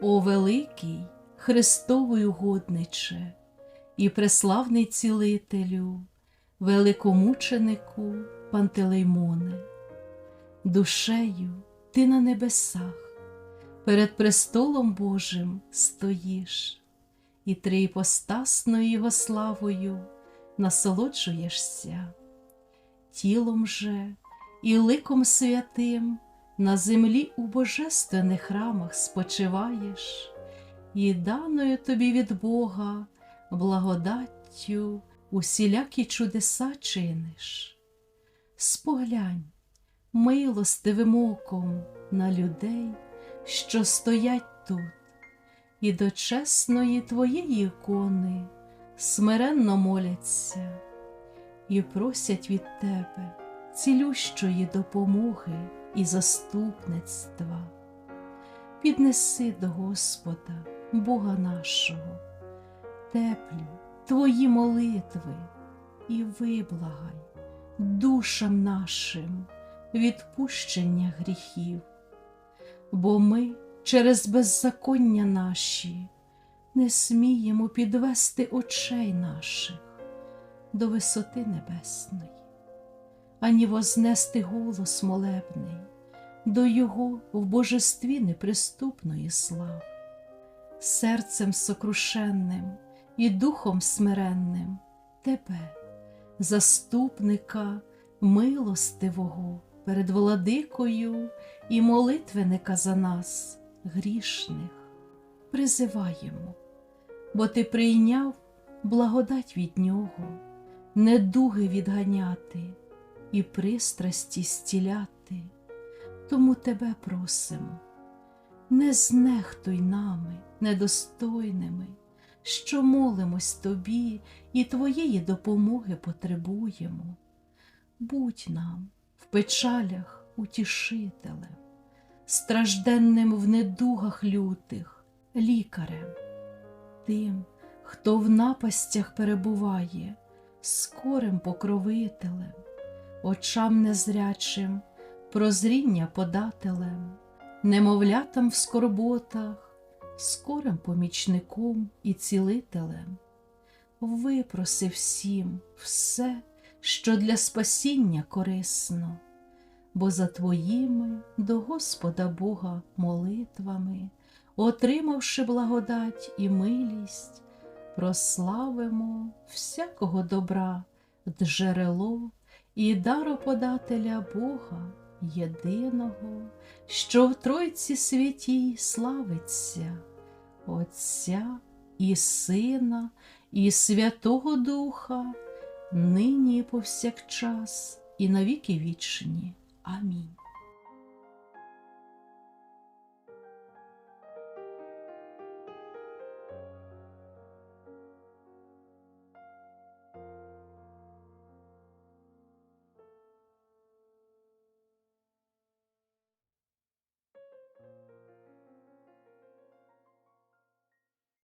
О великий Христовий угодниче і преславний цілителю, великомученику Пантелеймоне, душею ти на небесах, перед престолом Божим стоїш, і триіпостасною його славою насолоджуєшся, тілом же і ликом святим на землі у божественних храмах спочиваєш, і даною тобі від Бога благодаттю усілякі чудеса чиниш. Споглянь милостивим оком на людей, що стоять тут, і до чесної твоєї ікони смиренно моляться і просять від тебе цілющої допомоги і заступництва. Піднеси до Господа, Бога нашого, теплі твої молитви і виблагай душам нашим відпущення гріхів, бо ми через беззаконня наші не сміємо підвести очей наших до висоти небесної, ані вознести голос молебний до Його в божестві неприступної слави, серцем сокрушенним і духом смиренним Тебе, заступника милостивого перед владикою і молитвенника за нас, грішних, призиваємо, бо Ти прийняв благодать від Нього, недуги відганяти і пристрасті стіляти, тому Тебе просимо, не знехтуй нами, недостойними, що молимось Тобі і Твоєї допомоги потребуємо. Будь нам в печалях утішителем, стражденним в недугах лютих, лікарем, тим, хто в напастях перебуває, скорим покровителем, очам незрячим, прозріння подателем, немовлятам в скорботах, скорим помічником і цілителем. Випроси всім все, що для спасіння корисно, бо за Твоїми до Господа Бога молитвами, отримавши благодать і милість, прославимо всякого добра, джерело і дароподателя Бога єдиного, що в Тройці святій славиться, Отця і Сина, і Святого Духа, нині і повсякчас, і навіки вічні. Амінь.